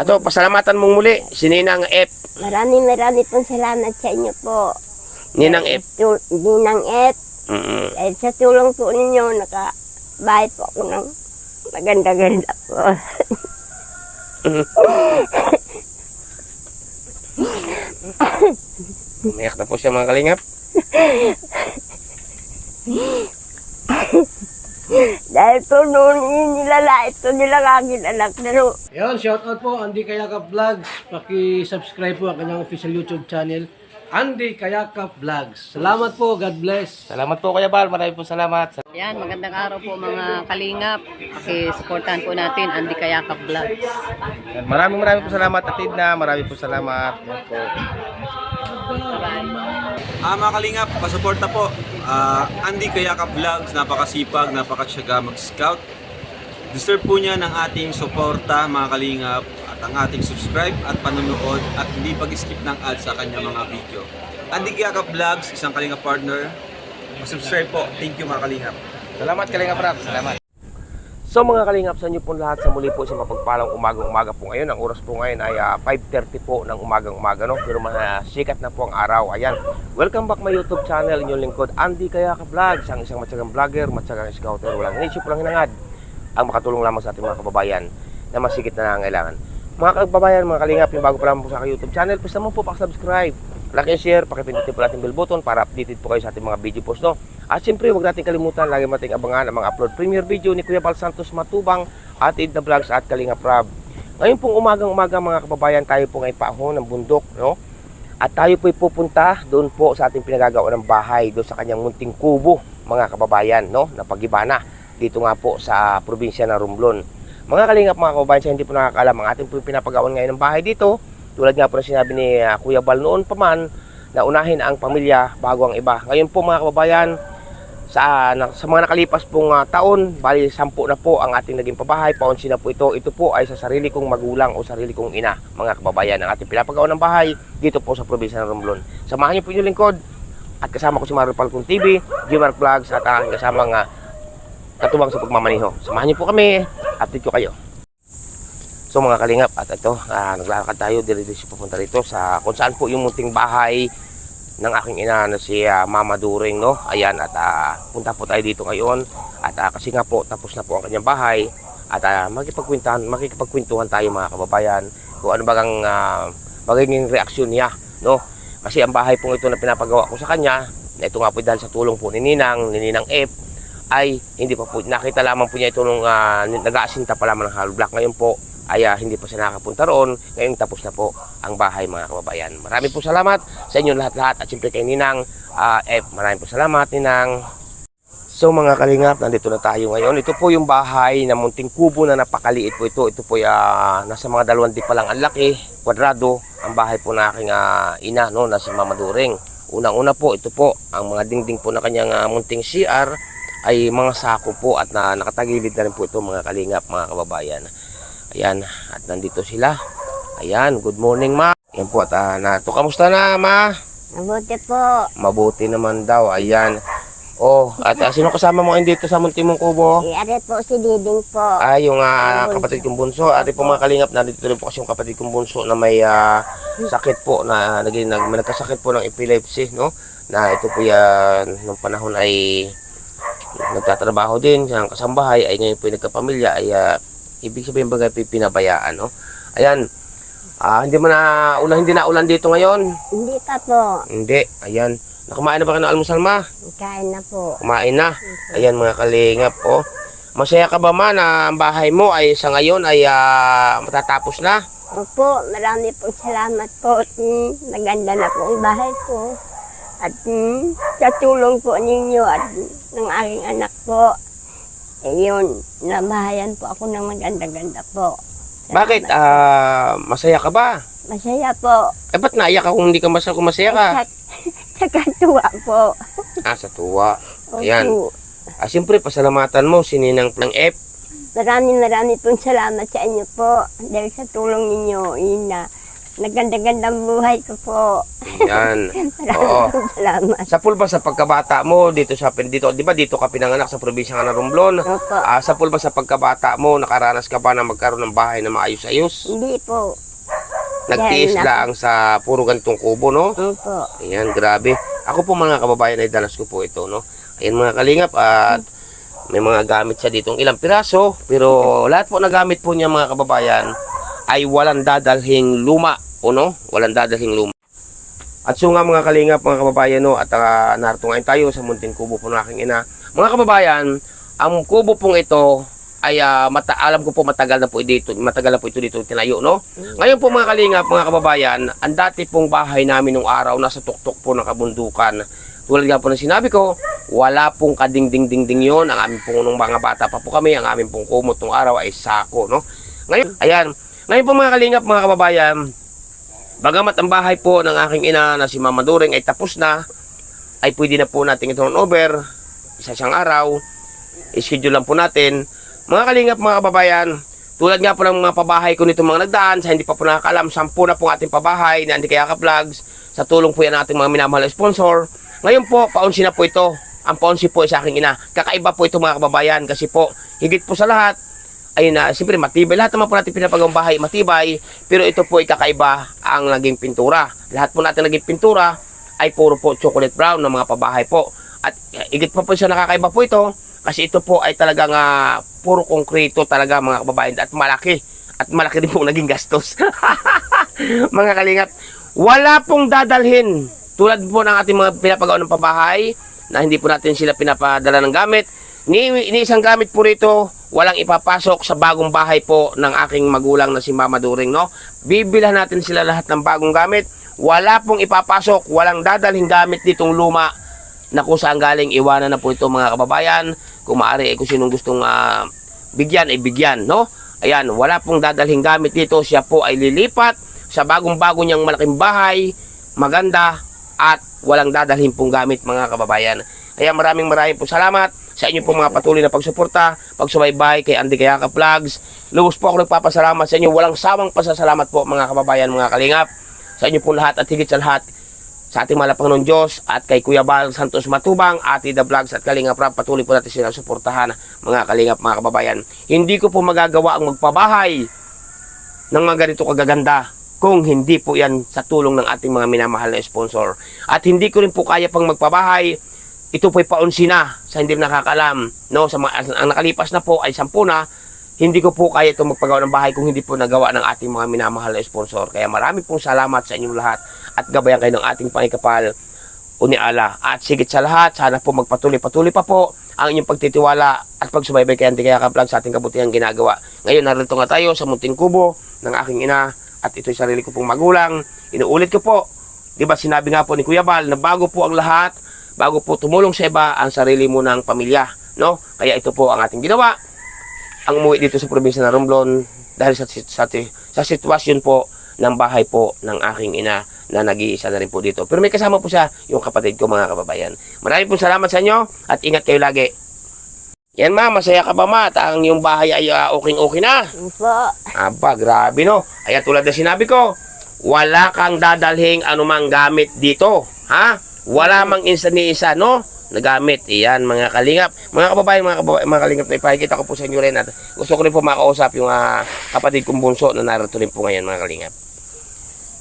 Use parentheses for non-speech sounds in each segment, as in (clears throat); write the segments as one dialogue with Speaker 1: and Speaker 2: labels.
Speaker 1: Ato, pasalamatan mong muli si Ninang F.
Speaker 2: Maraming maraming pong salamat sa inyo po.
Speaker 1: Ninang F.
Speaker 2: Ninang F.
Speaker 1: Mm-mm.
Speaker 2: Dahil sa tulong po ninyo, nakabahay po ako ng maganda-ganda po. (laughs)
Speaker 1: Umiyak na po siya mga kalingap. (laughs)
Speaker 2: Dahil po noon nilalait po nila aking anak. Pero
Speaker 3: Yan, shout out po Andy Kayakap Vlogs. Paki-subscribe po ang kanyang official YouTube channel, Andy Kayakap Vlogs. Salamat po, God bless.
Speaker 1: Salamat po Kuya Bal, marami po salamat.
Speaker 4: Yan, magandang araw po mga kalingap. Pakisuportahan po natin ang Di Kayakap Vlogs.
Speaker 1: Yan, Maraming maraming po salamat Atid na, maraming po salamat. Yan po.
Speaker 5: Ah, mga kalingap, pasuporta po. Ah, Andy Kayaka Vlogs, napakasipag, napakasyaga mag-scout. Deserve po niya ng ating suporta, mga kalingap, at ang ating subscribe at panonood at hindi pag-skip ng ads sa kanyang mga video. Andy Kayaka Vlogs, isang kalingap partner. Subscribe po. Thank you mga kalingap.
Speaker 1: Salamat Kalingap Rap, salamat. So mga kalingap sa inyo po lahat sa muli po sa mapagpalang umagang-umaga po ngayon. Ang oras po ngayon ay ah, 5.30 po ng umagang-umaga no. Pero mga sikat na po ang araw. Ayan. Welcome back my YouTube channel. Inyong lingkod Andy Kayaka Vlogs. Ang isang matyagang vlogger, matyagang scouter. Walang inisip, walang hinangad. Ang makatulong lamang sa ating mga kababayan na masikit na nangangailangan. Mga kababayan, mga kalingap, yung bago pa lamang po sa aking YouTube channel, please naman po pakisubscribe. Like and share, pakipindutin po natin bell button para updated po kayo sa ating mga video post no. At siyempre, huwag natin kalimutan, lagi mating abangan ang mga upload premiere video ni Kuya Bal Santos Matubang, Atid na Vlogs at Kalinga Prab. Ngayon pong umagang-umaga mga kababayan, tayo po ngayon paahon ng bundok, no? At tayo po'y pupunta doon po sa ating pinagagawa ng bahay, doon sa kanyang munting kubo, mga kababayan, no? Na pagibana, dito nga po sa probinsya ng Romblon. Mga kalingap mga kababayan, sa hindi po nakakalam, ang ating po pinapagawan ngayon ng bahay dito, tulad nga po na sinabi ni ah, Kuya Bal noon pa man, na unahin ang pamilya bago ang iba. Ngayon po mga kababayan, sa, na, sa mga nakalipas pong ah, taon, bali sampu na po ang ating naging pabahay, paunsi na po ito. Ito po ay sa sarili kong magulang o sarili kong ina, mga kababayan, ang ating pinapagawa ng bahay dito po sa probinsya ng Romblon. Samahan niyo po inyong lingkod at kasama ko si Mario Palcon TV, Gmar Vlogs at ang kasamang uh, katuwang sa pagmamaniho. Samahan niyo po kami, update ko kayo. So mga kalingap, at ito, ah, naglalakad tayo dire-diretso papunta rito sa kung saan po yung munting bahay ng aking ina na si ah, Mama During, no? Ayan, at ah, punta po tayo dito ngayon. At ah, kasi nga po, tapos na po ang kanyang bahay. At uh, makikipagkwentuhan, makikipagkwentuhan tayo mga kababayan kung ano bagang uh, magiging reaksyon niya, no? Kasi ang bahay pong ito na pinapagawa ko sa kanya, na ito nga po dahil sa tulong po ni Ninang, ni Ninang F, ay hindi pa po, nakita lamang po niya ito nung uh, nag-aasinta pa lamang ng hollow block. Ngayon po, ay ah, hindi pa siya nakapunta roon. Ngayon tapos na po ang bahay mga kababayan. Maraming po salamat sa inyo lahat-lahat at siyempre kay Ninang ah, F. Maraming po salamat Ninang. So mga kalingap, nandito na tayo ngayon. Ito po yung bahay na munting kubo na napakaliit po ito. Ito po ah, nasa mga dalawang di pa lang ang laki, kwadrado. Ang bahay po na aking ah, ina, no, na si Mama During. Unang-una po, ito po, ang mga dingding po na kanyang ah, munting CR ay mga sako po at na, nakatagilid na rin po ito mga kalingap, mga kababayan. Ayan, at nandito sila. Ayan, good morning ma. Ayan po, at uh, nato, kamusta na ma?
Speaker 2: mabuti po.
Speaker 1: Mabuti naman daw, ayan. Oh, at ah, sino kasama mo dito sa munti mong kubo?
Speaker 2: Iari po si Diding po.
Speaker 1: Ay, yung ah,
Speaker 2: Bunso.
Speaker 1: kapatid kong bunso. Ate po mga kalingap, nandito rin po kasi yung kapatid kong bunso na may ah, sakit po, na naging nag, nagkasakit po ng epilepsy, no? Na ito po yan, nung panahon ay nagtatrabaho din sa kasambahay, ay ngayon po yung nagkapamilya, ay ah, ibig sabihin bagay pinabayaan, no? Ayan, ah, hindi mo na, ulan, hindi na ulan dito ngayon.
Speaker 2: Hindi pa po.
Speaker 1: Hindi, ayan. Nakamain na ba kayo ng almusal, ma?
Speaker 2: Kain na po.
Speaker 1: Kumain na. Ayan mga kalingap, oh. Masaya ka ba ma na ang bahay mo ay sa ngayon ay ah, matatapos na?
Speaker 2: Opo, marami pong salamat po. Hmm, maganda na po ang bahay ko. At hmm, sa tulong po ninyo at ng aking anak po, eh yun, nabahayan po ako ng maganda-ganda po.
Speaker 1: Bakit? Ah, masaya ka ba?
Speaker 2: Masaya po.
Speaker 1: Eh, ba't naiyak ka kung hindi ka masaya kung masaya ka?
Speaker 2: Sa, (laughs) sa katuwa po.
Speaker 1: Ah, sa tuwa.
Speaker 2: Opo.
Speaker 1: Ayan. Ah, siyempre, pasalamatan mo si Ninang ng F.
Speaker 2: Maraming maraming pong salamat sa inyo po. Dahil sa tulong ninyo, yun na, naganda-gandang buhay ko po.
Speaker 1: Yan. (laughs) Oo.
Speaker 2: Salamat.
Speaker 1: Sa pool ba sa pagkabata mo dito sa dito, 'di ba dito ka pinanganak sa probinsya ng Romblon?
Speaker 2: Opo.
Speaker 1: Ah, sa pool ba sa pagkabata mo nakaranas ka ba na magkaroon ng bahay na maayos-ayos?
Speaker 2: Hindi po.
Speaker 1: Nagtiis
Speaker 2: na.
Speaker 1: lang sa puro ganitong kubo, no?
Speaker 2: Opo.
Speaker 1: Ayan, grabe. Ako po mga kababayan ay danas ko po ito, no? Ayan mga kalingap at may mga gamit siya ditong ilang piraso pero lahat po na gamit po niya mga kababayan ay walang dadalhing luma o no? Walang dadalhing luma. At so nga mga kalingap, mga kababayan, no, at uh, narito ngayon tayo sa munting kubo po ng aking ina. Mga kababayan, ang kubo pong ito ay ah, mata alam ko po matagal na po dito, matagal na po ito dito tinayo, no? Ngayon po mga kalingap, mga kababayan, ang dati pong bahay namin nung araw nasa tuktok po ng kabundukan. Tulad nga po ng sinabi ko, wala pong kadingding-dingding yon. Ang aming pong nung mga bata pa po kami, ang aming pong kumot nung araw ay sako, no? Ngayon, ayan. Ngayon po mga kalingap, mga kababayan, bagamat ang bahay po ng aking ina na si Mama During ay tapos na, ay pwede na po natin i-turn over isa siyang araw. I-schedule lang po natin. Mga kalingap, mga kababayan, tulad nga po ng mga pabahay ko nito mga nagdaan, sa hindi pa po nakakalam, sampu na po ating pabahay na hindi kaya ka vlogs. Sa tulong po yan ng ating mga minamahal na sponsor. Ngayon po, paunsi na po ito. Ang paunsi po ay sa aking ina. Kakaiba po ito mga kababayan kasi po, higit po sa lahat, ayun na, siyempre matibay. Lahat naman po natin pinapagawang bahay matibay, pero ito po ay kakaiba ang naging pintura. Lahat po natin naging pintura ay puro po chocolate brown ng mga pabahay po. At eh, higit pa po sa nakakaiba po ito, kasi ito po ay talagang ah, puro konkreto talaga mga kababayan at malaki. At malaki din po naging gastos. (laughs) mga kalingap, wala pong dadalhin. Tulad po ng ating mga pinapagawa ng pabahay, na hindi po natin sila pinapadala ng gamit. Ni, ni isang gamit po rito, walang ipapasok sa bagong bahay po ng aking magulang na si Mama During, no? Bibilhan natin sila lahat ng bagong gamit. Wala pong ipapasok, walang dadalhin gamit ditong luma na kung saan galing iwanan na po ito mga kababayan. Kung maaari, eh, kung sinong gustong ah, bigyan, ay bigyan, no? Ayan, wala pong dadalhin gamit dito. Siya po ay lilipat sa bagong-bago niyang malaking bahay, maganda, at walang dadalhin pong gamit mga kababayan. Kaya maraming maraming po salamat sa inyo pong mga patuloy na pagsuporta, pagsubaybay kay Andy Kayaka Vlogs. Lubos po ako nagpapasalamat sa inyo. Walang sawang pasasalamat po mga kababayan, mga kalingap. Sa inyo pong lahat at higit sa lahat sa ating mga Panginoon Diyos at kay Kuya Bal Santos Matubang, Ate The Vlogs at Kalingap Rap. Patuloy po natin sila suportahan mga kalingap mga kababayan. Hindi ko po magagawa ang magpabahay ng mga ganito kagaganda kung hindi po yan sa tulong ng ating mga minamahal na sponsor. At hindi ko rin po kaya pang magpabahay. Ito po'y paunsi na sa hindi nakakalam. No? Sa mga, ang nakalipas na po ay sampu na. Hindi ko po kaya itong magpagawa ng bahay kung hindi po nagawa ng ating mga minamahal na sponsor. Kaya marami pong salamat sa inyong lahat at gabayan kayo ng ating pangikapal o ni Allah. At sigit sa lahat, sana po magpatuloy-patuloy pa po ang inyong pagtitiwala at pagsubaybay kay Auntie Kaya Vlog sa ating kabutihan ginagawa. Ngayon, narito nga tayo sa munting kubo ng aking ina at ito'y sarili ko pong magulang. Inuulit ko po, di ba sinabi nga po ni Kuya Bal na bago po ang lahat, bago po tumulong sa iba ang sarili mo ng pamilya. No? Kaya ito po ang ating ginawa. Ang umuwi dito sa probinsya ng Romblon dahil sa, sa, sa sitwasyon po ng bahay po ng aking ina na nag-iisa na rin po dito. Pero may kasama po siya, yung kapatid ko mga kababayan. Maraming po salamat sa inyo at ingat kayo lagi. Yan ma, masaya ka ba ma? At ang yung bahay ay uh, okay-okay na.
Speaker 2: Opo.
Speaker 1: Aba, grabe no. Kaya tulad na sinabi ko, wala kang dadalhing anumang gamit dito. Ha? Wala mang isa ni isa, no? Nagamit. Iyan, mga kalingap. Mga kababayan, mga, kababayan, mga kalingap na ipahigit ako po sa inyo rin. At gusto ko rin po makausap yung ah, kapatid kong bunso na narito rin po ngayon, mga kalingap.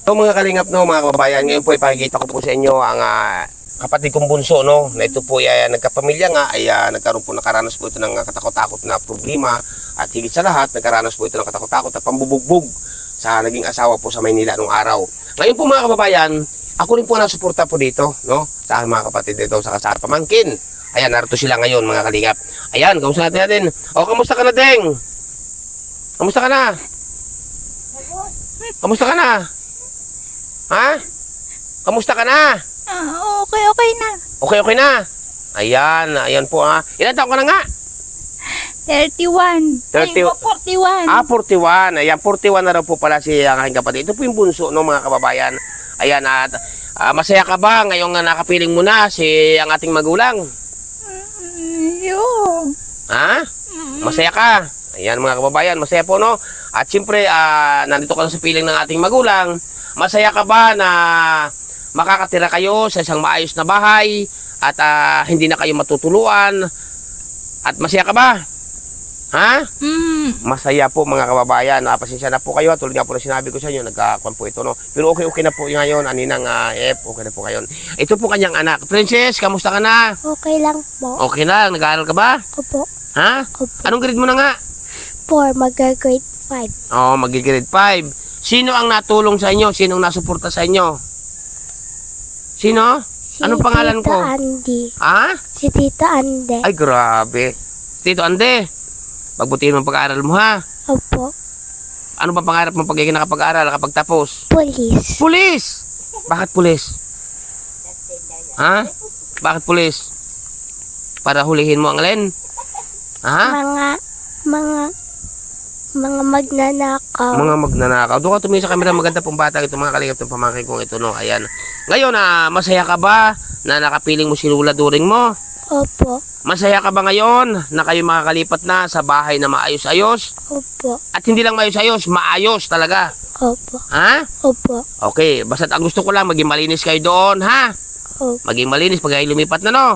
Speaker 1: So mga kalingap no, mga kababayan, ngayon po ipakikita ko po sa inyo ang ah, kapatid kong bunso no, na ito po ay ah, nagkapamilya nga ay ah, nagkaroon po nakaranas po ito ng katakot-takot na problema at higit sa lahat nagkaranas po ito ng katakot-takot at pambubugbog sa naging asawa po sa Maynila nung araw. Ngayon po mga kababayan, ako rin po nasuporta po dito, no? Sa aking mga kapatid dito sa kasar pamangkin. Ayan, narito sila ngayon mga kalingap. Ayan, kamusta natin natin? O, kamusta ka na, Deng? Kamusta ka na? Kamusta ka na? Ha? Kamusta ka na?
Speaker 6: Ah, okay, okay na.
Speaker 1: Okay, okay na. Ayan, ayan po ha. Ilan taon ka na nga?
Speaker 6: 31.
Speaker 1: 30
Speaker 6: Ay, 41.
Speaker 1: Ah, 41. Ayan, 41 na raw po pala si ang aking kapatid. Ito po yung bunso no mga kababayan. Ayan, at ah, masaya ka ba ngayong nga nakapiling mo na si ang ating magulang?
Speaker 6: Yo.
Speaker 1: Ha? Masaya ka? Ayan mga kababayan, masaya po no? At siyempre, ah, nandito ka na sa piling ng ating magulang. Masaya ka ba na makakatira kayo sa isang maayos na bahay at ah, hindi na kayo matutuluan? At masaya ka ba? Ha?
Speaker 6: Mm.
Speaker 1: Masaya po mga kababayan. Uh, pasensya na po kayo. Tulad nga po na sinabi ko sa inyo, nagkakuan po ito. No? Pero okay, okay na po ngayon. Aninang uh, F, okay na po ngayon. Ito po kanyang anak. Princess, kamusta ka na?
Speaker 6: Okay lang po.
Speaker 1: Okay na, nag-aaral ka ba?
Speaker 6: Opo.
Speaker 1: Ha?
Speaker 6: Opo.
Speaker 1: Anong grade mo na nga?
Speaker 6: 4, mag-grade 5.
Speaker 1: Oh, mag-grade 5. Sino ang natulong sa inyo? Sino ang nasuporta sa inyo? Sino?
Speaker 6: Si
Speaker 1: Anong pangalan
Speaker 6: Tita
Speaker 1: ko?
Speaker 6: Andy.
Speaker 1: Ha?
Speaker 6: Si Tita Ande.
Speaker 1: Ay, grabe. Tito Ande, magbutihin mo ang pag-aaral mo ha.
Speaker 6: Opo.
Speaker 1: Ano ba pangarap mo pag nakapag-aaral, nakapagtapos?
Speaker 6: Police.
Speaker 1: Pulis! Bakit pulis? Ha? Bakit pulis? Para hulihin mo ang alin? Ha?
Speaker 6: Mga, mga, mga magnanakaw.
Speaker 1: Mga magnanakaw. Doon ka tumingin sa camera, maganda pong bata ito, mga kalingap ng pamangkin kong ito, no? Ayan. Ngayon, ah, masaya ka ba na nakapiling mo si Lula During mo?
Speaker 6: Opo.
Speaker 1: Masaya ka ba ngayon na kayo makakalipat na sa bahay na maayos-ayos?
Speaker 6: Opo.
Speaker 1: At hindi lang maayos-ayos, maayos talaga.
Speaker 6: Opo.
Speaker 1: Ha?
Speaker 6: Opo.
Speaker 1: Okay, basta ang gusto ko lang, maging malinis kayo doon, ha?
Speaker 6: Opo.
Speaker 1: Maging malinis pag kayo lumipat na, no?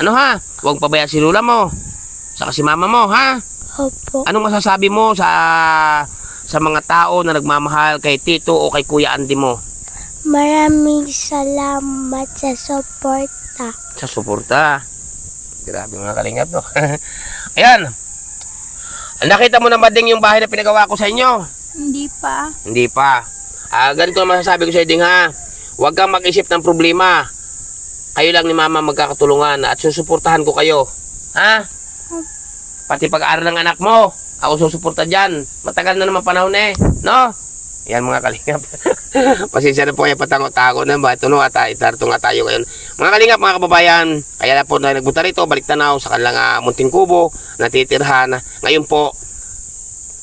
Speaker 1: Ano ha? Huwag pabayaan si Lula mo. Saka si mama mo, ha?
Speaker 6: Opo.
Speaker 1: Anong masasabi mo sa sa mga tao na nagmamahal kay Tito o kay Kuya Andy mo?
Speaker 6: Maraming salamat sa suporta.
Speaker 1: Sa suporta. Grabe mga kalingap, no? (laughs) Ayan. Nakita mo na ba ding yung bahay na pinagawa ko sa inyo?
Speaker 6: Hindi pa.
Speaker 1: Hindi pa. Ah, ganito ang masasabi ko sa ding ha. Huwag kang mag-isip ng problema. Kayo lang ni Mama magkakatulungan at susuportahan ko kayo. Ha? Pati pag-aaral ng anak mo, ako susuporta dyan. Matagal na naman panahon eh. No? Yan mga kalingap. (laughs) Pasensya na po kayo patango-tago na ba? Ito no, at itarto nga tayo ngayon. Mga kalingap, mga kababayan, kaya na po na nagpunta rito, balik tanaw sa kanilang uh, munting kubo, natitirhan. Ngayon po,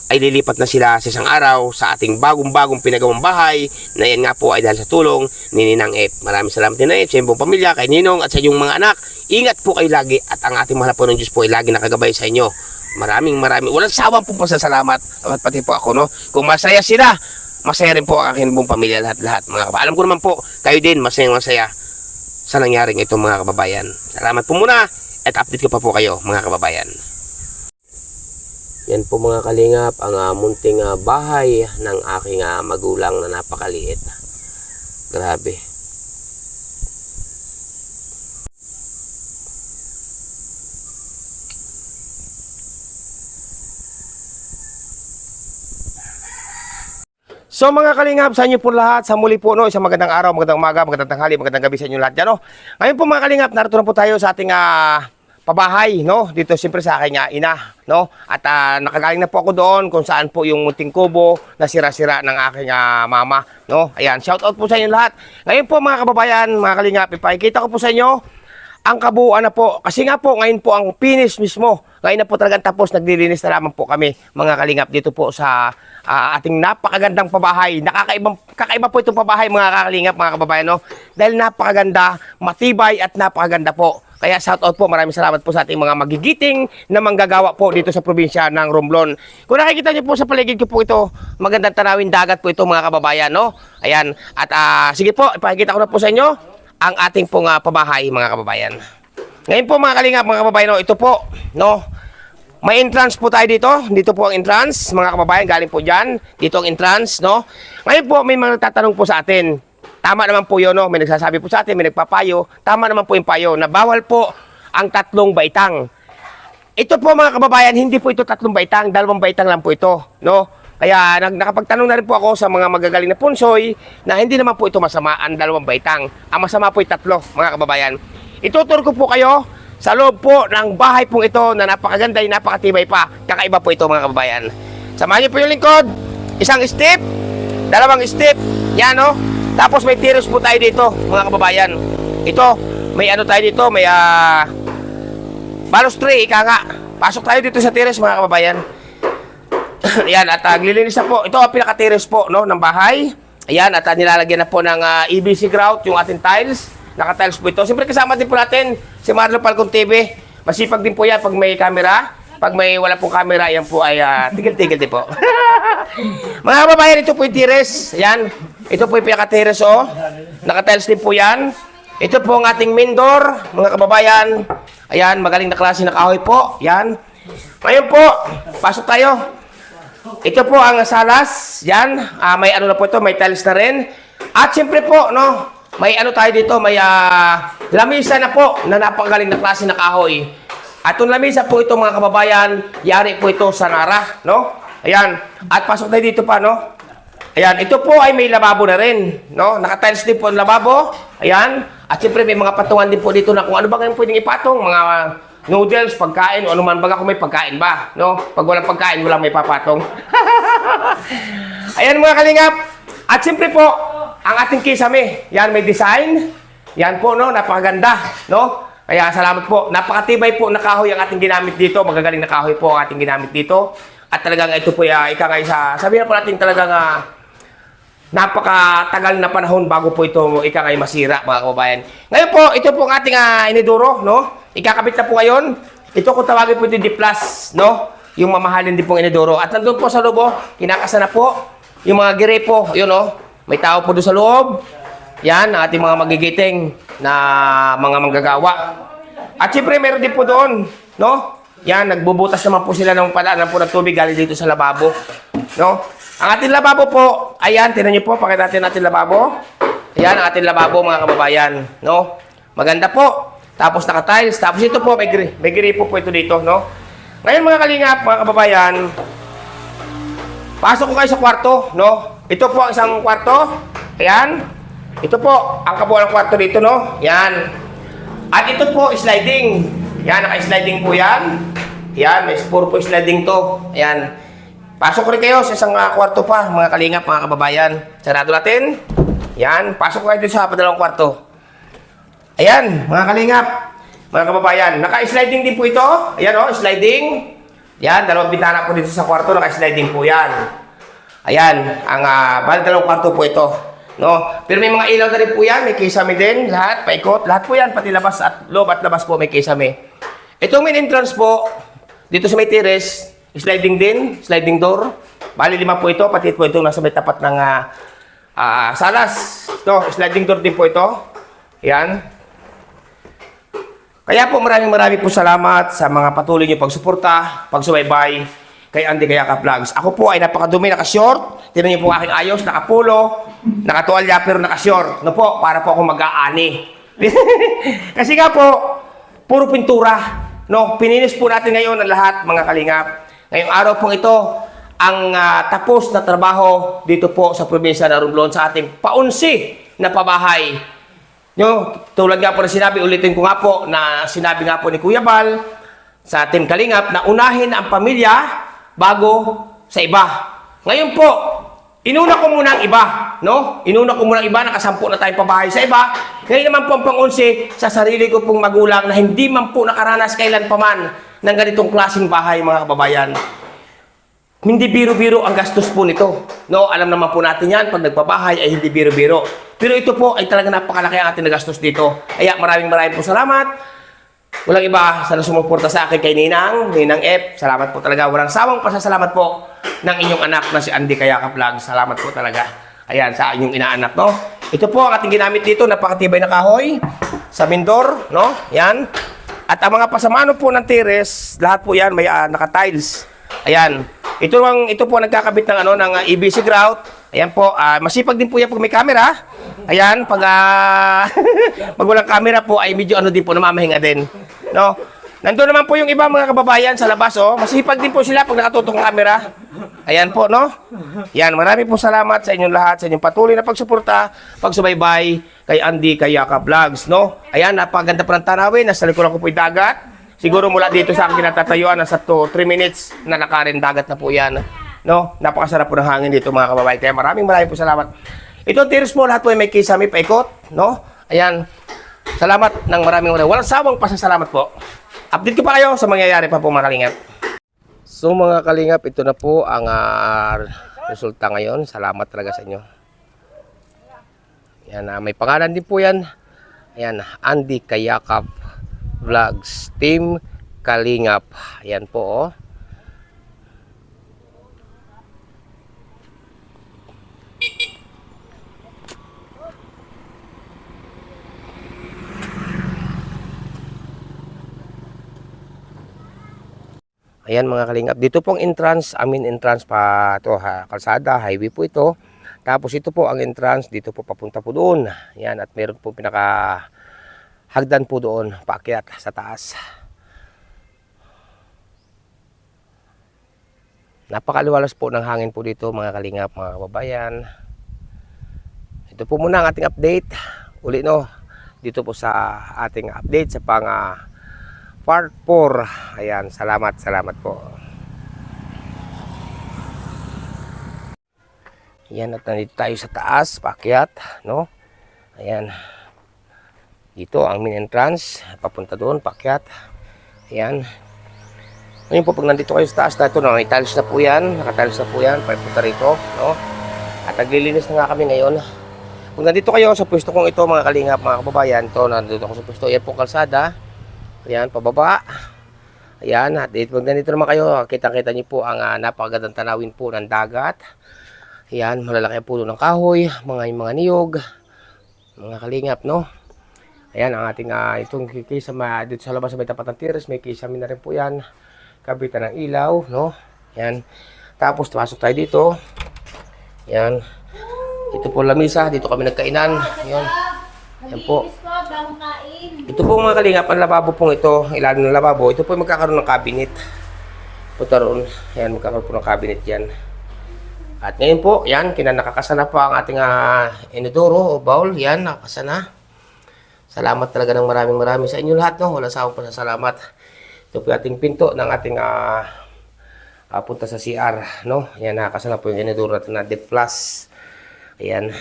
Speaker 1: ay lilipat na sila sa isang araw sa ating bagong-bagong pinagawang bahay na yan nga po ay dahil sa tulong ni Ninang F. Maraming salamat din F, sa iyong buong pamilya, kay Ninong at sa iyong mga anak. Ingat po kayo lagi at ang ating mahal po ng Diyos po ay lagi nakagabay sa inyo. Maraming maraming, walang sawang po pasasalamat at pati po ako no. Kung masaya sila, masaya rin po ang aking buong pamilya lahat-lahat. Mga kababayan. Alam ko naman po, kayo din masayang masaya sa nangyaring ito mga kababayan. Salamat po muna at update ko pa po kayo mga kababayan. Yan po mga kalingap ang ah, munting ah, bahay ng aking ah, magulang na napakaliit. Grabe. So mga kalingap, sa inyo po lahat, sa muli po no, isang magandang araw, magandang umaga, magandang tanghali, magandang gabi sa inyo lahat dyan no. Ngayon po mga kalingap, narito na po tayo sa ating ah, pabahay no, dito siyempre sa aking ah, ina no. At ah, nakagaling na po ako doon kung saan po yung munting kubo na sira-sira ng aking ah, mama no. Ayan, shout out po sa inyo lahat. Ngayon po mga kababayan, mga kalingap, ipakikita ko po sa inyo ang kabuuan na po. Kasi nga po, ngayon po ang finish mismo. Ngayon na po talagang tapos, naglilinis na lamang po kami, mga kalingap, dito po sa ah, ating napakagandang pabahay. Nakakaibang, kakaiba po itong pabahay, mga kalingap, mga kababayan, no? Dahil napakaganda, matibay at napakaganda po. Kaya shout out po, maraming salamat po sa ating mga magigiting na manggagawa po dito sa probinsya ng Romblon. Kung nakikita niyo po sa paligid ko po ito, magandang tanawin dagat po ito mga kababayan, no? Ayan, at ah, sige po, ipakikita ko na po sa inyo ang ating pong ah, pabahay mga kababayan. Ngayon po mga kalingap, mga kababayan, ito po, no, may entrance po tayo dito. Dito po ang entrance, mga kababayan, galing po dyan. Dito ang entrance, no. Ngayon po, may mga nagtatanong po sa atin. Tama naman po yun, no. May nagsasabi po sa atin, may nagpapayo. Tama naman po yung payo na bawal po ang tatlong baitang. Ito po mga kababayan, hindi po ito tatlong baitang, dalawang baitang lang po ito, no? Kaya nag, nakapagtanong na rin po ako sa mga magagaling na punsoy na hindi naman po ito masama ang dalawang baitang. Ang masama po ay tatlo, mga kababayan. Ituturo ko po kayo sa loob po ng bahay pong ito na napakaganda, napakatibay pa. Kakaiba po ito mga kababayan. Samahan niyo po yung lingkod. Isang step, dalawang step, yan no? Tapos may terrace po tayo dito, mga kababayan. Ito, may ano tayo dito, may ah... Balustre, ika nga. Pasok tayo dito sa terrace mga kababayan. (clears throat) Ayan, at uh, glilinis na po. Ito ang pinaka-terrace po no, ng bahay. Ayan, at uh, nilalagyan na po ng ah, EBC grout yung ating tiles. Naka-tiles po ito. Siyempre kasama din po natin si Marlo Falcon TV. Masipag din po yan pag may camera. Pag may wala pong camera, yan po ay ah, tigil-tigil din po. (laughs) mga kababayan, ito po yung tires. Ayan. Ito po yung pinaka-tires, oh. Nakatiles din po yan. Ito po ang ating main door, mga kababayan. Ayan, magaling na klase na kahoy po. Yan. Ngayon po, pasok tayo. Ito po ang salas. Yan. Ah, may ano na po ito, may tiles na rin. At siyempre po, no, may ano tayo dito, may ah, lamisa na po na napakagaling na klase na kahoy. At yung lamisa po ito mga kababayan, yari po ito sa Nara, no? Ayan. At pasok tayo dito pa, no? Ayan, ito po ay may lababo na rin, no? Naka-tiles din po ang lababo. Ayan. At siyempre may mga patungan din po dito na kung ano ba ngayon pwedeng ipatong, mga noodles, pagkain, o ano man baga kung may pagkain ba, no? Pag walang pagkain, walang may papatong. (laughs) Ayan mga kalingap. At siyempre po, ang ating kisame. Yan, may design. Yan po, no? Napakaganda, no? Kaya salamat po. Napakatibay po na kahoy ang ating ginamit dito. Magagaling na kahoy po ang ating ginamit dito. At talagang ito po, uh, ika nga isa, sabihin po natin talagang ah, napakatagal na panahon bago po ito ika ngay masira, mga kababayan. Ngayon po, ito po ang ating uh, iniduro, no? Ikakabit na po ngayon. Ito kung tawagin po ito D+, no? Yung mamahalin din pong iniduro. At nandun po sa loob, oh, kinakasa na po. Yung mga gire po, yun oh. May tao po doon sa loob. Yan, ating mga magigiting na mga manggagawa. At syempre, meron din po doon, no? Yan, nagbubutas naman po sila ng padaanan po ng tubig galing dito sa lababo. No? Ang ating lababo po, ayan, tinan niyo po, pakita natin natin lababo. Ayan, ang ating lababo mga kababayan. No? Maganda po. Tapos naka-tiles. Tapos ito po, may, gri- may gripo po ito dito, no? Ngayon mga kalingap, mga kababayan, pasok ko kayo sa kwarto, no? Ito po ang isang kwarto. Ayan. Ito po, ang kabuuan ng kwarto dito, no? Yan. At ito po, sliding. Yan, naka-sliding po yan. Yan, may puro po sliding to. Ayan. Pasok rin kayo sa isang ah, kwarto pa, mga kalingap, mga kababayan. Sarado natin. Yan, pasok kayo dito sa padalawang kwarto. Ayan, mga kalingap, mga kababayan. Naka-sliding din po ito. Ayan o, sliding. Yan, dalawang bintana po dito sa kwarto, naka-sliding po yan. Ayan, ang uh, bali dalawang kwarto po ito. No? Pero may mga ilaw na rin po yan, may kisame din, lahat, paikot, lahat po yan, pati labas at loob at labas po may kisame. Itong main entrance po, dito sa may terrace, sliding din, sliding door. Bali lima po ito, pati po ito nasa may tapat ng ah, ah, salas. Ito, sliding door din po ito. Yan. Kaya po maraming maraming po salamat sa mga patuloy niyo pagsuporta, pagsubaybay kay Andy Kayaka Vlogs. Ako po ay napakadumi, naka-short. Tingnan niyo po aking ayos, naka-pulo, naka-tuwalya pero naka-short. No po, para po ako mag-aani. (laughs) Kasi nga po, puro pintura. No, pininis po natin ngayon ang lahat, mga kalingap. Ngayong araw po ito, ang ah, tapos na trabaho dito po sa probinsya ng Romblon sa ating paunsi na pabahay. Nyo, tulad nga po na sinabi, ulitin ko nga po na sinabi nga po ni Kuya Bal sa Team Kalingap na unahin ang pamilya bago sa iba. Ngayon po, inuna ko muna ang iba, no? Inuna ko muna ang iba, nakasampu na tayong pabahay sa iba. Ngayon naman po ang pangunsi sa sarili ko pong magulang na hindi man po nakaranas kailan paman ng ganitong klaseng bahay, mga kababayan. Hindi biro-biro ang gastos po nito. No, alam naman po natin yan, pag nagpabahay ay hindi biro-biro. Pero ito po ay talaga napakalaki ang ating nagastos dito. Kaya maraming maraming po salamat. Walang iba sa sumuporta sa akin kay Ninang, Ninang F. Salamat po talaga. Walang sawang pasasalamat po ng inyong anak na si Andy Kayaka Vlog. Salamat po talaga. Ayan, sa inyong inaanak, no? Ito po ang ating ginamit dito, napakatibay na kahoy sa Mindor, no? Yan. At ang mga pasamano po ng tires, lahat po yan may ah, naka-tiles. Ayan. Ito ang ito po nagkakabit ng ano ng uh, EBC grout. Ayan po, ah, masipag din po yan pag may camera. Ayan, pag ah, (laughs) pag walang camera po ay medyo ano din po namamahinga din. No? Nandoon naman po yung iba mga kababayan sa labas oh. Masipag din po sila pag nakatutok ang camera. Ayan po, no? Yan, marami po salamat sa inyong lahat, sa inyong patuloy na pagsuporta, pagsubaybay kay Andy Kayaka Vlogs, no? Ayan, napaganda po ng tanawin. Nasa likuran ko po yung dagat. Siguro mula dito sa akin kinatatayuan, nasa 2, 3 minutes na nakarin dagat na po yan. No? Napakasarap po ng hangin dito mga kababayan. Kaya maraming maraming po salamat. Ito, tiris po lahat po ay may kisame paikot. No? Ayan. Salamat ng maraming maraming. Walang sawang pasasalamat po. Update ko pa kayo sa mangyayari pa po mga kalingap. So mga kalingap, ito na po ang uh, resulta ngayon. Salamat talaga sa inyo. Yan, uh, may pangalan din po yan. Ayan, Andy Kayakap Vlogs Team Kalingap. Ayan po oh. Ayan mga kalingap. Dito po ang entrance, amin entrance pa to ha, kalsada, highway po ito. Tapos ito po ang entrance, dito po papunta po doon. Ayan, at meron po pinaka hagdan po doon, paakyat sa taas. Napakaliwalas po ng hangin po dito mga kalingap, mga kababayan. Ito po muna ang ating update. Uli no, dito po sa ating update sa pang ah, part 4. Ayan, salamat, salamat po. Ayan, at nandito tayo sa taas, paakyat, no? Ayan. Dito ang main entrance, papunta doon, paakyat. Ayan. Ngayon po, pag nandito kayo sa taas na ito, no, may tiles na po yan, nakatiles na po yan, papunta rito, no? At naglilinis na nga kami ngayon. Kung nandito kayo sa pwesto kong ito, mga kalingap, mga kababayan, to, nandito ako sa pwesto, yan po kalsada. Ayan, pababa. Ayan, at pag nandito naman kayo, kitang-kita niyo po ang uh, napakagandang tanawin po ng dagat. Ayan, malalaki puno ng kahoy, mga mga niyog, mga kalingap, no? Ayan, ang ating uh, itong kisama dito sa labas sa may tapat ng tiris, may kisame na rin po yan. Kabitan ng ilaw, no? Ayan. Tapos, pasok tayo dito. Ayan. Ito po lamisa, dito kami nagkainan. Ayan. Ayan po. Ito po mga kalingap, ang lababo pong ito, ilalim ng lababo, ito po magkakaroon ng cabinet. Punta roon. Ayan, magkakaroon po ng cabinet yan. At ngayon po, yan, kinanakakasana pa ang ating uh, inodoro o bowl. Yan, nakakasana. Salamat talaga ng maraming maraming sa inyo lahat. No? Wala sa akong pasasalamat. Ito po ating pinto ng ating uh, uh, punta sa CR. No? Yan, nakakasana po yung inodoro natin na Deep Plus. Ayan.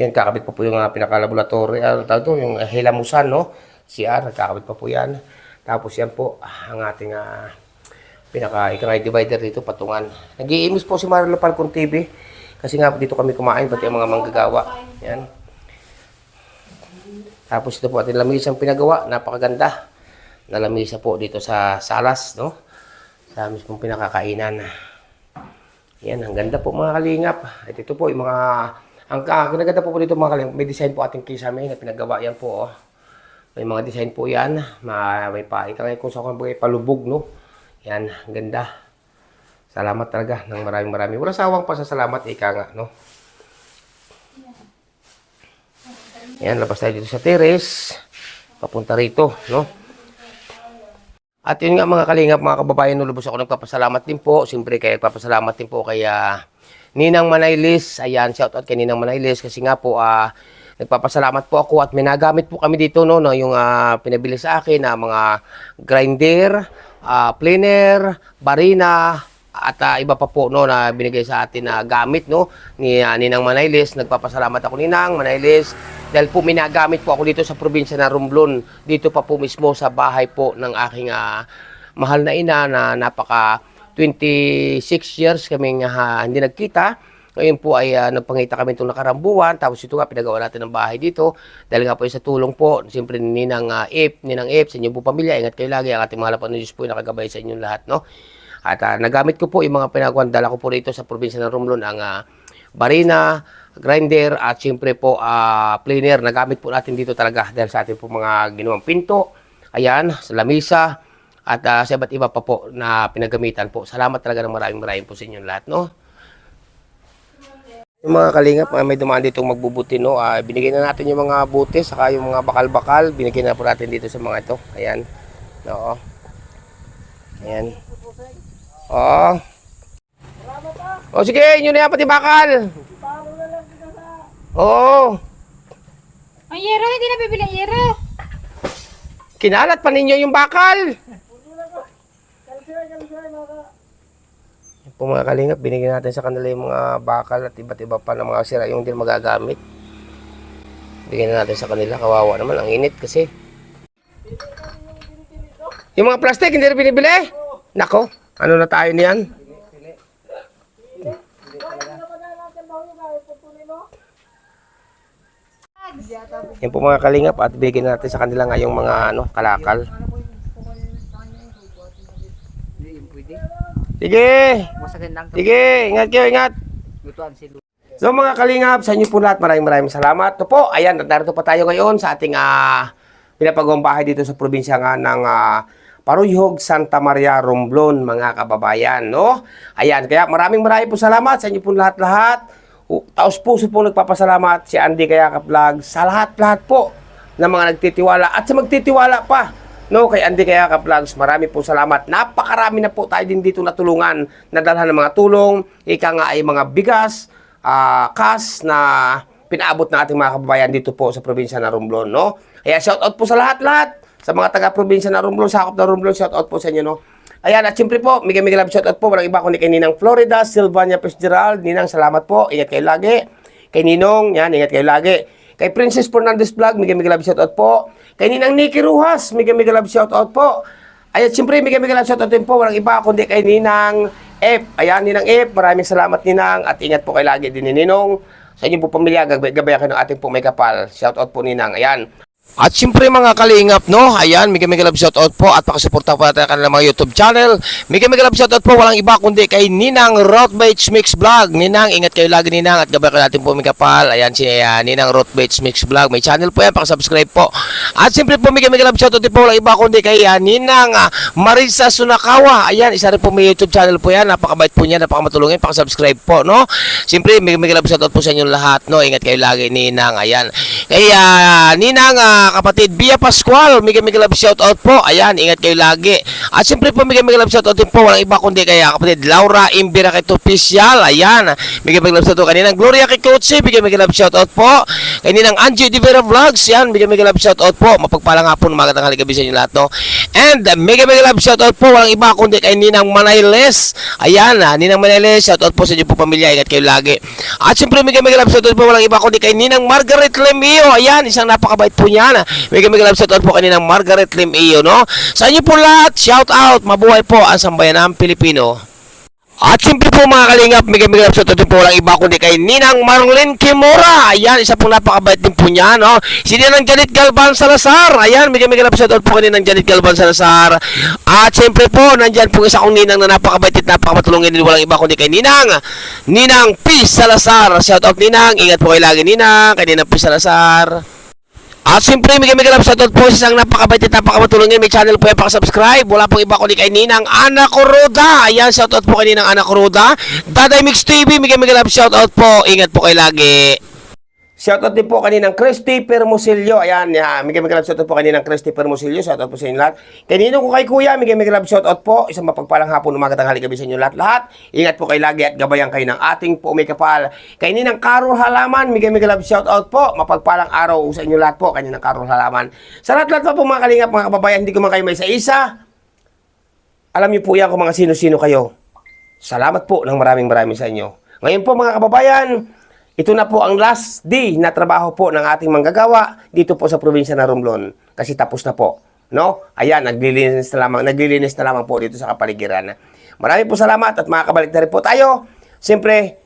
Speaker 1: Yan, kakabit pa po yung uh, pinaka-laboratory. Uh, tawag to, yung uh, helamusan, no? CR, kakabit pa po yan. Tapos yan po, ang ating uh, pinaka ikangay divider dito patungan. Nag-iimis po si Marlo Falcon TV kasi nga dito kami kumain pati ang mga manggagawa. Yan. Tapos ito po ating lamisang pinagawa, napakaganda. Na lamisa po dito sa salas, no? Sa mismong pinakakainan. Yan, ang ganda po mga kalingap. At ito po yung mga ang uh, kinaganda po po dito mga kalingap, may design po ating kisame na pinagawa yan po. Oh. May mga design po yan. May, may pa, ikangay kung sa kung palubog, no? Yan, ganda. Salamat talaga ng maraming maraming. Wala sawang pasasalamat, ika nga, no? Yan, labas tayo dito sa terrace. Papunta rito, no? At yun nga mga kalingap, mga kababayan, nulubos ako nagpapasalamat din po. Siyempre, kaya nagpapasalamat din po kay ah, Ninang Manaylis. Ayan, shout out kay Ninang Manaylis kasi nga po, ah, nagpapasalamat po ako at may nagamit po kami dito, no, no yung ah, pinabili sa akin na mga grinder, uh, planer, barina, at uh, iba pa po no na binigay sa atin na gamit no ni uh, Ninang Manaylis. Nagpapasalamat ako Ninang Manaylis dahil po minagamit po ako dito sa probinsya ng Romblon. Dito pa po mismo sa bahay po ng aking uh, mahal na ina na napaka 26 years kaming uh, hindi nagkita. Ngayon po ay uh, nagpangita kami itong nakarambuan. Tapos ito nga, pinagawa natin ng bahay dito. Dahil nga po sa tulong po, siyempre ni Ninang uh, Ip, Ninang Ip, sa inyong po pamilya. Ingat kayo lagi. Ang ating mga lapan Diyos po ay nakagabay sa inyong lahat. No? At uh, nagamit ko po yung mga pinagawa. Dala ko po rito sa probinsya ng Romblon ang uh, barina, grinder, at siyempre po uh, planer. Nagamit po natin dito talaga dahil sa ating po mga ginawang pinto. Ayan, sa lamisa. At uh, sa iba't iba pa po na pinagamitan po. Salamat talaga ng maraming maraming po sa inyong lahat. No? Yung mga kalingap, uh, may dumaan dito magbubuti, no? Uh, binigyan na natin yung mga buti, saka yung mga bakal-bakal. Binigyan na po natin dito sa mga ito. Ayan. Oo. Ayan. Oo. O sige, yun na yan pati bakal. Oo.
Speaker 6: Ang yero, hindi na bibili ang yero.
Speaker 1: Kinalat pa ninyo yung bakal. Po mga kalingap, binigyan natin sa kanila yung mga bakal at iba't iba pa ng mga sira yung din magagamit. Bigyan na natin sa kanila, kawawa naman, ang init kasi. Yung mga plastic, hindi na binibili? Nako, ano na tayo niyan? Yan po mga kalingap at bigyan natin sa kanila nga yung mga ano, kalakal. Sige! Sige, ingat kayo, ingat! So mga kalingap, sa inyo po lahat, maraming maraming salamat. Ito po, ayan, narito pa tayo ngayon sa ating uh, pinapagawang bahay dito sa probinsya nga ng uh, Paruyhog, Santa Maria, Romblon, mga kababayan, no? Ayan, kaya maraming maraming po salamat sa inyo po lahat-lahat. Taos puso po nagpapasalamat si Andy Kayaka Vlog sa lahat-lahat po ng mga nagtitiwala at sa magtitiwala pa no kay Andy Kayaka Vlogs. Marami po salamat. Napakarami na po tayo din dito natulungan nadalhan ng mga tulong. Ika nga ay mga bigas, ah, kas na pinaabot ng ating mga kababayan dito po sa probinsya ng Romblon, no? Kaya shout out po sa lahat-lahat sa mga taga-probinsya ng Romblon, sakop ng Romblon, shout out po sa inyo, no? Ayan, at siyempre po, Miguel Miguel shout out po, walang iba kundi kay Ninang Florida, Sylvania Fitzgerald, Ninang, salamat po, ingat kayo lagi. Kay Ninong, yan, ingat kayo lagi. Kay Princess Fernandez Vlog, Miguel Miguel shout out po. Kay Ninang Nikki Ruhas, Miguel Miguel shout out po. Ayan, siyempre, Miguel Miguel shout out din po, walang iba kundi kay Ninang F. Ayan, Ninang F, maraming salamat Ninang, at ingat po kayo lagi din ni Ninong. Sa inyo po pamilya, gabay, gabayan kayo ng ating po may kapal. Shout out po Ninang, ayan. At siyempre mga kalingap, no? Ayan, Mega Mega Love Shoutout po at pakisuporta po natin ang kanilang mga YouTube channel. Mega Mega Love Shoutout po, walang iba kundi kay Ninang Rothbait Mix Vlog. Ninang, ingat kayo lagi Ninang at gabay ko natin po Mega Pal. Ayan si uh, Ninang Rothbait Mix Vlog. May channel po yan, pakisubscribe po. At siyempre po Mega Mega Love Shoutout po, walang iba kundi kay uh, Ninang uh, Marisa Sunakawa. Ayan, isa rin po may YouTube channel po yan. Napakabait po niya, napakamatulungin, pakisubscribe po, no? Siyempre, Mega Mega Love Shoutout po sa inyong lahat, no? Ingat kayo lagi Ninang. Ayan. Kaya Ninang ah, kapatid Bia Pascual, Mega Mega Love shoutout po. Ayan, ingat kayo lagi. At siyempre po Mega Mega Love shoutout din po walang iba kundi kaya kapatid Laura Imbira Kito Official. Ayan, Mega Mega Love shoutout kaninang Gloria Kikotse, Mega Mega Love shoutout po. Kaninang Angie Di Vera Vlogs, yan, Mega Mega Love shoutout po. Mapagpalang hapon, umaga tanghali gabi sa inyo lahat, no? And uh, Mega Mega Love shoutout po walang iba kundi kay Ninang Manayles. Ayan, ah, Ninang Manayles, shoutout po sa inyo po pamilya, ingat kayo lagi. At siyempre Mega Mega Love shoutout po walang iba kundi kay Ninang Margaret Lemio. Ayan, isang napakabait po niyan. Mega Mega Love shoutout po kaninang Margaret Lemio, no? Sa inyo po lahat, shout out, mabuhay po ang sambayan ng Pilipino. At siyempre po mga kalingap, mega mega love shoutout po walang iba kundi kay Ninang Marlene Kimura. Ayan, isa pong napakabait din po niya, no? Si Ninang Janet Galvan Salazar. Ayan, mega mega love shoutout po kay Ninang Janet Galvan Salazar. At siyempre po, nandyan po isa kong Ninang na napakabait at napakamatulungin din walang iba kundi kay Ninang. Ninang P. Salazar. Shoutout Ninang. Ingat po kayo lagi Ninang. Kay Ninang P. Salazar. At siyempre, Miguel Miguel Love shoutout po sa isang napakabait at napakamatulungin. May channel po yan, pakasubscribe. Wala pong iba kundi kay Ninang Ana Kuroda. Ayan, shoutout po kay Ninang Ana Kuroda. Daday Mix TV, Miguel Miguel Love shoutout po. Ingat po kayo lagi. Shoutout din po kaninang Christy Permosilio. Ayan, ya, Miguel Miguel shoutout po kaninang Christy Permosilio. Shoutout po sa inyo lahat. Kanino ko kay Kuya, Miguel Miguel shoutout po. Isang mapagpalang hapon, umaga tanghali gabi sa inyo lahat. Lahat. Ingat po kayo lagi at gabayan kayo ng ating po may kapal. Kay Ninang Carol Halaman, Miguel Miguel shoutout po. Mapagpalang araw sa inyo lahat po. Kaninang Carol Halaman. Sa lahat-lahat po, po mga kalingap, mga kababayan, hindi ko man kayo may isa-isa. Alam niyo po yan kung mga sino-sino kayo. Salamat po ng maraming maraming sa inyo. Ngayon po mga kababayan, ito na po ang last day na trabaho po ng ating manggagawa dito po sa probinsya ng Romblon. Kasi tapos na po. No? Ayan, naglilinis na lamang, naglilinis na lamang po dito sa kapaligiran. Maraming po salamat at makakabalik na rin po tayo. Siyempre,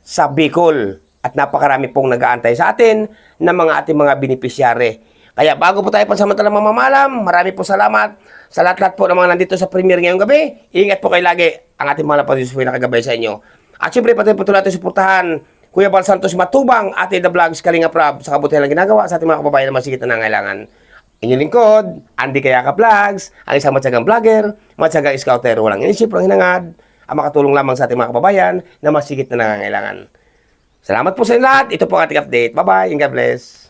Speaker 1: sa Bicol. At napakarami pong nag-aantay sa atin ng mga ating mga beneficiary. Kaya bago po tayo pansamantalang mamamalam, marami po salamat sa lahat-lahat po ng mga nandito sa premiere ngayong gabi. Ingat po kayo lagi. Ang ating mga napadis po yung nakagabay sa inyo. At syempre, patuloy po natin suportahan Kuya Bal Santos Matubang, Ate The Vlogs, Kalinga Prab, sa kabutihan ng ginagawa sa ating mga kababayan na masigit na nangailangan. Inyong lingkod, Andy Kayaka Vlogs, ang isang matyagang vlogger, matyagang scouter, walang inisip, walang hinangad, ang makatulong lamang sa ating mga kababayan na masigit na nangangailangan. Salamat po sa inyo lahat. Ito po ang ating update. Bye-bye and God bless.